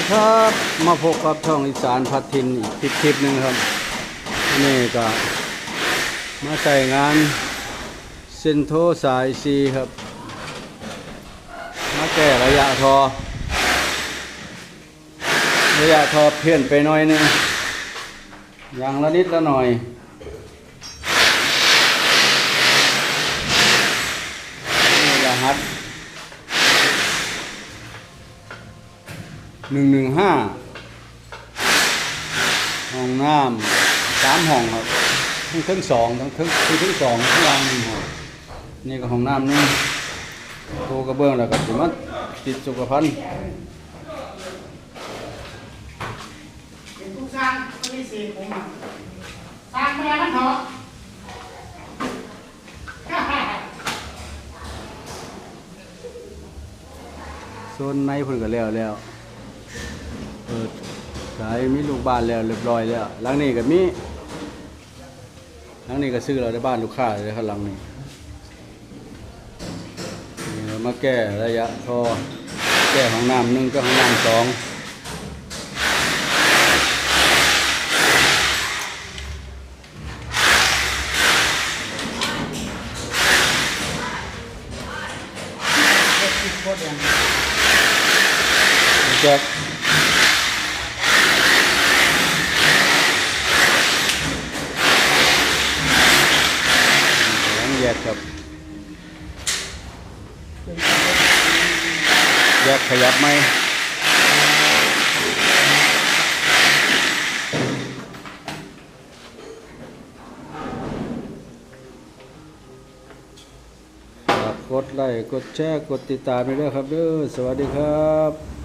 ดีครับมาพบกับช่องอีสานพัดทินอีกคลิปคลิปหนึ่งครับนี่ก็มาใส่งานเซนโทสายซีครับ มาแก้ระยะทอ ระยะทอเพี้ยนไปหน่อยนึงอย่างละนิดละหน่อยนี่รหัส หนึ่งหนึ่งห้าห้องน้ำสามห้องครับทั้งเครื่องสองทั้งเครื่องทั้งเครื่องสองข้างล่างหนึ่งห้องนี่ก็ห้องน้ำนี่โตกระเบื้องแล้วก็สิมาติดสุขภัณฑ์เป็นผู้สร้างก็ไม่เสียผมอะสร้างมาแล้วมันเถอะโซนในเพิ่นก็แล้วแล้ว เปิดขายมีลูกบ้านแล้วเรียบร้อยแล้วหลังนี้ก็มีหลังนี้ก็ซื้อเราได้บ้านลูกค้าเลยครับหลังนี้นี่เรามาแก้ระยะท่อแก้ห้องน้ำหนึ่งก็ห้องน้ำสองเด็กติดโคตรอย่างแจ็คหลังแย กครับ แยกขยับไหมฝากกดไลค์กดแชร์ กดติดตามไปด้วยครับเด้อสวัสดีครับ